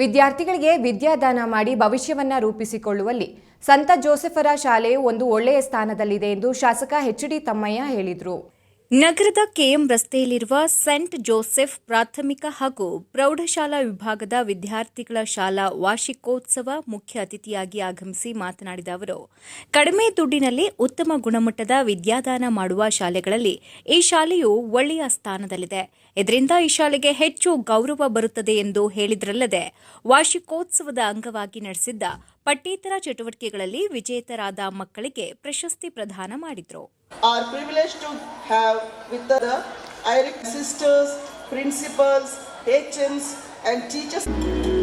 ವಿದ್ಯಾರ್ಥಿಗಳಿಗೆ ವಿದ್ಯಾದಾನ ಮಾಡಿ ಭವಿಷ್ಯವನ್ನ ರೂಪಿಸಿಕೊಳ್ಳುವಲ್ಲಿ ಸಂತ ಜೋಸೆಫರ ಶಾಲೆಯು ಒಂದು ಒಳ್ಳೆಯ ಸ್ಥಾನದಲ್ಲಿದೆ ಎಂದು ಶಾಸಕ ಎಚ್ ಡಿ ತಮ್ಮಯ್ಯ ಹೇಳಿದರು. ನಗರದ ಕೆಎಂ ರಸ್ತೆಯಲ್ಲಿರುವ ಸೆಂಟ್ ಜೋಸೆಫ್ ಪ್ರಾಥಮಿಕ ಹಾಗೂ ಪ್ರೌಢಶಾಲಾ ವಿಭಾಗದ ವಿದ್ಯಾರ್ಥಿಗಳ ಶಾಲಾ ವಾರ್ಷಿಕೋತ್ಸವ ಮುಖ್ಯ ಅತಿಥಿಯಾಗಿ ಆಗಮಿಸಿ ಮಾತನಾಡಿದ ಅವರು, ಕಡಿಮೆ ದುಡ್ಡಿನಲ್ಲಿ ಉತ್ತಮ ಗುಣಮಟ್ಟದ ವಿದ್ಯಾದಾನ ಮಾಡುವ ಶಾಲೆಗಳಲ್ಲಿ ಈ ಶಾಲೆಯು ಒಳ್ಳೆಯ ಸ್ಥಾನದಲ್ಲಿದೆ. ಇದರಿಂದ ಈ ಶಾಲೆಗೆ ಹೆಚ್ಚು ಗೌರವ ಬರುತ್ತದೆ ಎಂದು ಹೇಳಿದ್ರಲ್ಲದೆ ವಾರ್ಷಿಕೋತ್ಸವದ ಅಂಗವಾಗಿ ನಡೆಸಿದ್ದ ಪಠ್ಯೇತರ ಚಟುವಟಿಕೆಗಳಲ್ಲಿ ವಿಜೇತರಾದ ಮಕ್ಕಳಿಗೆ ಪ್ರಶಸ್ತಿ ಪ್ರದಾನ ಮಾಡಿದರು principals, HMs and.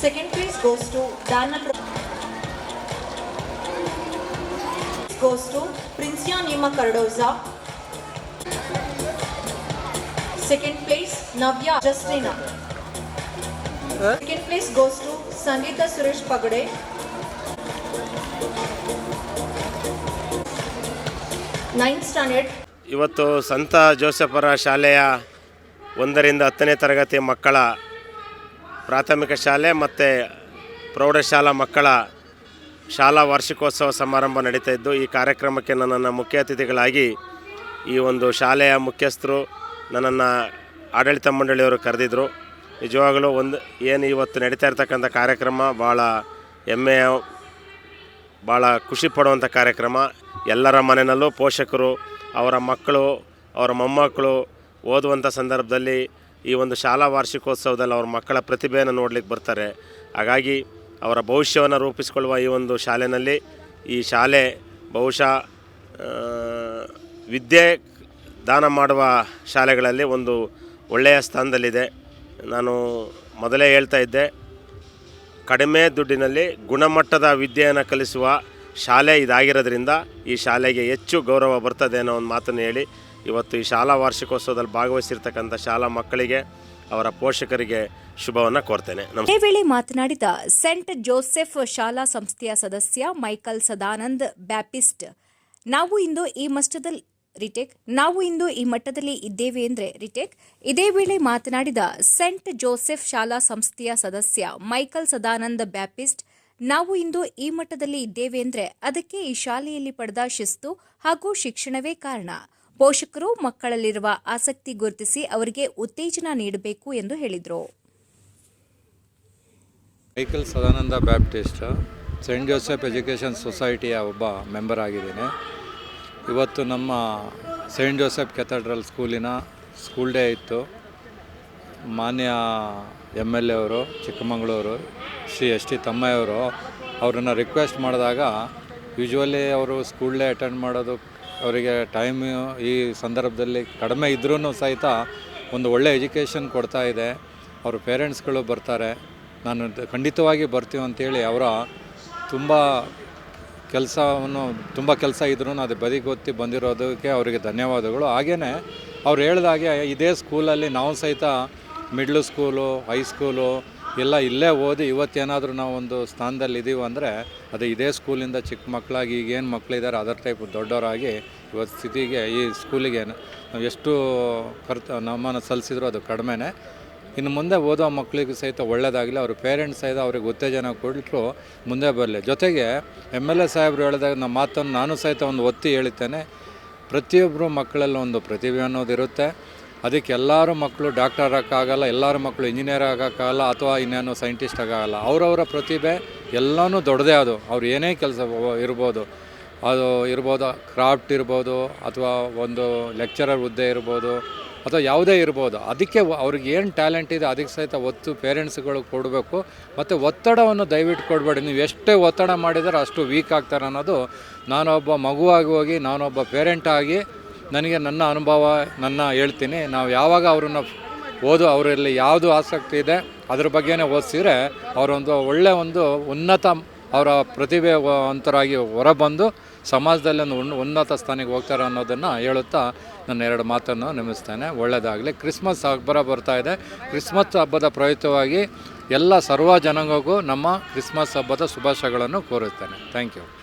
Second place goes to Dana. Goes to Princia Nima Cardoza. Second place Navya Justina. Second place goes to Sangeeta Suresh Pagade. Ninth standard ಇವತ್ತು ಸಂತ ಜೋಸೆಫರ ಶಾಲೆಯ ಒಂದರಿಂದ ಹತ್ತನೇ ತರಗತಿ ಮಕ್ಕಳ ಪ್ರಾಥಮಿಕ ಶಾಲೆ ಮತ್ತು ಪ್ರೌಢಶಾಲಾ ಮಕ್ಕಳ ಶಾಲಾ ವಾರ್ಷಿಕೋತ್ಸವ ಸಮಾರಂಭ ನಡೀತಾ ಇದ್ದು, ಈ ಕಾರ್ಯಕ್ರಮಕ್ಕೆ ನನ್ನನ್ನು ಮುಖ್ಯ ಅತಿಥಿಗಳಾಗಿ ಈ ಒಂದು ಶಾಲೆಯ ಮುಖ್ಯಸ್ಥರು ನನ್ನನ್ನು ಆಡಳಿತ ಮಂಡಳಿಯವರು ಕರೆದಿದ್ದರು ನಿಜವಾಗಲೂ ಒಂದು ಏನು ಇವತ್ತು ನಡೀತಾ ಇರ್ತಕ್ಕಂಥ ಕಾರ್ಯಕ್ರಮ ಭಾಳ ಹೆಮ್ಮೆಯ ಭಾಳ ಖುಷಿ ಪಡುವಂಥ ಕಾರ್ಯಕ್ರಮ. ಎಲ್ಲರ ಮನೆಯಲ್ಲೂ ಪೋಷಕರು, ಅವರ ಮಕ್ಕಳು, ಅವರ ಮೊಮ್ಮಕ್ಕಳು ಓದುವಂಥ ಸಂದರ್ಭದಲ್ಲಿ ಈ ಒಂದು ಶಾಲಾ ವಾರ್ಷಿಕೋತ್ಸವದಲ್ಲಿ ಅವ್ರ ಮಕ್ಕಳ ಪ್ರತಿಭೆಯನ್ನು ನೋಡ್ಲಿಕ್ಕೆ ಬರ್ತಾರೆ. ಹಾಗಾಗಿ ಅವರ ಭವಿಷ್ಯವನ್ನು ರೂಪಿಸಿಕೊಳ್ಳುವ ಈ ಒಂದು ಶಾಲೆಯಲ್ಲಿ ಈ ಶಾಲೆ ಬಹುಶಃ ವಿದ್ಯೆ ದಾನ ಮಾಡುವ ಶಾಲೆಗಳಲ್ಲಿ ಒಂದು ಒಳ್ಳೆಯ ಸ್ಥಾನದಲ್ಲಿದೆ. ನಾನು ಮೊದಲೇ ಹೇಳ್ತಾ ಇದ್ದೆ, ಕಡಿಮೆ ದುಡ್ಡಿನಲ್ಲಿ ಗುಣಮಟ್ಟದ ವಿದ್ಯೆಯನ್ನು ಕಲಿಸುವ ಶಾಲೆ ಇದಾಗಿರೋದ್ರಿಂದ ಈ ಶಾಲೆಗೆ ಹೆಚ್ಚು ಗೌರವ ಬರ್ತದೆ ಅನ್ನೋ ಒಂದು ಮಾತನ್ನು ಹೇಳಿ ಇವತ್ತು ಈ ಶಾಲಾ ವಾರ್ಷಿಕೋತ್ಸವದಲ್ಲಿ ಭಾಗವಹಿಸಿರ್ತಕ್ಕಂಥ ಶಾಲಾ ಮಕ್ಕಳಿಗೆ, ಅವರ ಪೋಷಕರಿಗೆ ಶುಭವನ್ನು ಕೋರ್ತೇನೆ. ಇದೇ ವೇಳೆ ಮಾತನಾಡಿದ ಸೆಂಟ್ ಜೋಸೆಫ್ ಶಾಲಾ ಸಂಸ್ಥೆಯ ಸದಸ್ಯ ಮೈಕಲ್ ಸದಾನಂದ್ ಬ್ಯಾಪಿಸ್ಟ್ ನಾವು ಇಂದು ಈ ಮಟ್ಟದಲ್ಲಿ ರಿಟೇಕ್, ನಾವು ಇಂದು ಈ ಮಟ್ಟದಲ್ಲಿ ಇದ್ದೇವೆ ಅಂದ್ರೆ ರಿಟೇಕ್. ಇದೇ ವೇಳೆ ಮಾತನಾಡಿದ ಸೆಂಟ್ ಜೋಸೆಫ್ ಶಾಲಾ ಸಂಸ್ಥೆಯ ಸದಸ್ಯ ಮೈಕಲ್ ಸದಾನಂದ್ ಬ್ಯಾಪಿಸ್ಟ್ ನಾವು ಇಂದು ಈ ಮಟ್ಟದಲ್ಲಿ ಇದ್ದೇವೆ ಅಂದ್ರೆ ಅದಕ್ಕೆ ಈ ಶಾಲೆಯಲ್ಲಿ ಪಡೆದ ಶಿಸ್ತು ಹಾಗೂ ಶಿಕ್ಷಣವೇ ಕಾರಣ. ಪೋಷಕರು ಮಕ್ಕಳಲ್ಲಿರುವ ಆಸಕ್ತಿ ಗುರುತಿಸಿ ಅವರಿಗೆ ಉತ್ತೇಜನ ನೀಡಬೇಕು ಎಂದು ಹೇಳಿದರು. Michael Sadananda Baptist, saint Joseph education ಸೊಸೈಟಿಯ ಒಬ್ಬ ಮೆಂಬರ್ ಆಗಿದ್ದೀನಿ. ಇವತ್ತು ನಮ್ಮ ಸೆಂಟ್ ಜೋಸೆಫ್ ಕೆಥಡ್ರಲ್ ಸ್ಕೂಲಿನ ಸ್ಕೂಲ್ ಡೇ ಇತ್ತು. ಮಾನ್ಯ ಎಂ ಎಲ್ ಎ ಅವರು, ಚಿಕ್ಕಮಗಳೂರು, ಶ್ರೀ ಎಸ್ ಟಿ ತಮ್ಮಯ್ಯವರು ಅವರನ್ನು ರಿಕ್ವೆಸ್ಟ್ ಮಾಡಿದಾಗ ಯೂಶ್ವಲಿ ಅವರು ಸ್ಕೂಲ್ ಡೇ ಅಟೆಂಡ್ ಮಾಡೋದು ಅವರಿಗೆ ಟೈಮ್ ಈ ಸಂದರ್ಭದಲ್ಲಿ ಕಡಿಮೆ ಇದ್ರೂ ಸಹಿತ ಒಂದು ಒಳ್ಳೆ ಎಜುಕೇಷನ್ ಕೊಡ್ತಾ ಇದೆ. ಅವ್ರ ಪೇರೆಂಟ್ಸ್ಗಳು ಬರ್ತಾರೆ. ನಾನು ಖಂಡಿತವಾಗಿ ಬರ್ತೀವಿ ಅಂತೇಳಿ ಅವರ ತುಂಬ ಕೆಲಸವನ್ನು, ತುಂಬ ಕೆಲಸ ಇದ್ರೂ ಅದು ಬದಿಗೊತ್ತಿ ಬಂದಿರೋದಕ್ಕೆ ಅವರಿಗೆ ಧನ್ಯವಾದಗಳು. ಹಾಗೆಯೇ ಅವ್ರು ಹೇಳ್ದಾಗೆ ಇದೇ ಸ್ಕೂಲಲ್ಲಿ ನಾವು ಸಹಿತ ಮಿಡ್ಲ್ ಸ್ಕೂಲು ಹೈಸ್ಕೂಲು ಎಲ್ಲ ಇಲ್ಲೇ ಓದಿ ಇವತ್ತೇನಾದರೂ ನಾವು ಒಂದು ಸ್ಥಾನದಲ್ಲಿ ಇದ್ದೀವಿ ಅಂದರೆ ಅದು ಇದೇ ಸ್ಕೂಲಿಂದ ಚಿಕ್ಕ ಮಕ್ಕಳಾಗಿ ಈಗೇನು ಮಕ್ಕಳಿದ್ದಾರೆ ಅದರ್ ಟೈಪ್ ದೊಡ್ಡವರಾಗಿ ಇವತ್ತು ಸ್ಥಿತಿಗೆ ಈ ಸ್ಕೂಲಿಗೆ ನಾವು ಎಷ್ಟು ಕರ್ತ, ನಮ್ಮನ್ನು ಸಲ್ಲಿಸಿದ್ರು ಅದು ಕಡಿಮೆನೇ. ಇನ್ನು ಮುಂದೆ ಓದೋ ಮಕ್ಕಳಿಗೆ ಸಹಿತ ಒಳ್ಳೆಯದಾಗಲಿ ಅವ್ರ ಪೇರೆಂಟ್ಸ್ ಸಹಿತ ಅವ್ರಿಗೆ ಉತ್ತೇಜನ ಕೊಟ್ಟರು ಮುಂದೆ ಬರಲಿ. ಜೊತೆಗೆ ಎಂ ಎಲ್ ಎ ಸಾಹೇಬರು ಹೇಳಿದಾಗ ನಮ್ಮ ಮಾತನ್ನು ನಾನು ಸಹಿತ ಒಂದು ಒತ್ತಿ ಹೇಳ್ತೇನೆ ಪ್ರತಿಯೊಬ್ಬರು ಮಕ್ಕಳಲ್ಲಿ ಒಂದು ಪ್ರತಿಭೆ ಅನ್ನೋದಿರುತ್ತೆ ಅದಕ್ಕೆ ಎಲ್ಲರೂ ಮಕ್ಕಳು ಡಾಕ್ಟರ್ ಆಗೋಕ್ಕಾಗಲ್ಲ, ಎಲ್ಲರೂ ಮಕ್ಕಳು ಇಂಜಿನಿಯರ್ ಆಗೋಕ್ಕಾಗಲ್ಲ ಅಥವಾ ಇನ್ನೇನು ಸೈಂಟಿಸ್ಟ್ ಆಗೋಲ್ಲ. ಅವರವರ ಪ್ರತಿಭೆ ಎಲ್ಲನೂ ದೊಡ್ಡದೇ ಅದು. ಅವ್ರು ಏನೇ ಕೆಲಸ ಇರ್ಬೋದು. ಅದು ಇರ್ಬೋದು, ಕ್ರಾಫ್ಟ್ ಇರ್ಬೋದು, ಅಥವಾ ಒಂದು ಲೆಕ್ಚರರ್ ಹುದ್ದೆ ಇರ್ಬೋದು, ಅಥವಾ ಯಾವುದೇ ಇರ್ಬೋದು. ಅದಕ್ಕೆ ಅವ್ರಿಗೆ ಏನು ಟ್ಯಾಲೆಂಟ್ ಇದೆ ಅದಕ್ಕೆ ಸಹಿತ ಒತ್ತು ಪೇರೆಂಟ್ಸ್ಗಳು ಕೊಡಬೇಕು. ಮತ್ತು ಒತ್ತಡವನ್ನು ದಯವಿಟ್ಟು ಕೊಡಬೇಡಿ. ನೀವು ಎಷ್ಟೇ ಒತ್ತಡ ಮಾಡಿದರೆ ಅಷ್ಟು ವೀಕ್ ಆಗ್ತಾರೆ ಅನ್ನೋದು ನಾನೊಬ್ಬ ಮಗುವಾಗಿ ಹೋಗಿ, ನಾನೊಬ್ಬ ಪೇರೆಂಟ್ ಆಗಿ ನನಗೆ ನನ್ನ ಅನುಭವ, ನನ್ನ ಹೇಳ್ತೀನಿ. ನಾವು ಯಾವಾಗ ಅವ್ರನ್ನ ಓದು, ಅವರಲ್ಲಿ ಯಾವುದು ಆಸಕ್ತಿ ಇದೆ, ಅದ್ರ ಬಗ್ಗೆನೇ ಓದಿಸಿದ್ರೆ ಅವರೊಂದು ಒಳ್ಳೆಯ ಒಂದು ಉನ್ನತ, ಅವರ ಪ್ರತಿಭೆ ಅಂತರಾಗಿ ಹೊರಬಂದು ಸಮಾಜದಲ್ಲಿ ಒಂದು ಉನ್- ಉನ್ನತ ಸ್ಥಾನಕ್ಕೆ ಹೋಗ್ತಾರೆ ಅನ್ನೋದನ್ನು ಹೇಳುತ್ತಾ ನನ್ನ ಎರಡು ಮಾತನ್ನು ನಿಮಿಸ್ತೇನೆ ಒಳ್ಳೆಯದಾಗಲಿ ಕ್ರಿಸ್ಮಸ್ ಹಬ್ಬರ ಬರ್ತಾ ಇದೆ. ಕ್ರಿಸ್ಮಸ್ ಹಬ್ಬದ ಪ್ರಯುಕ್ತವಾಗಿ ಎಲ್ಲ ಸರ್ವ ಜನಾಂಗಕ್ಕೂ ನಮ್ಮ ಕ್ರಿಸ್ಮಸ್ ಹಬ್ಬದ ಶುಭಾಶಯಗಳನ್ನು ಕೋರುತ್ತೇನೆ. Thank you.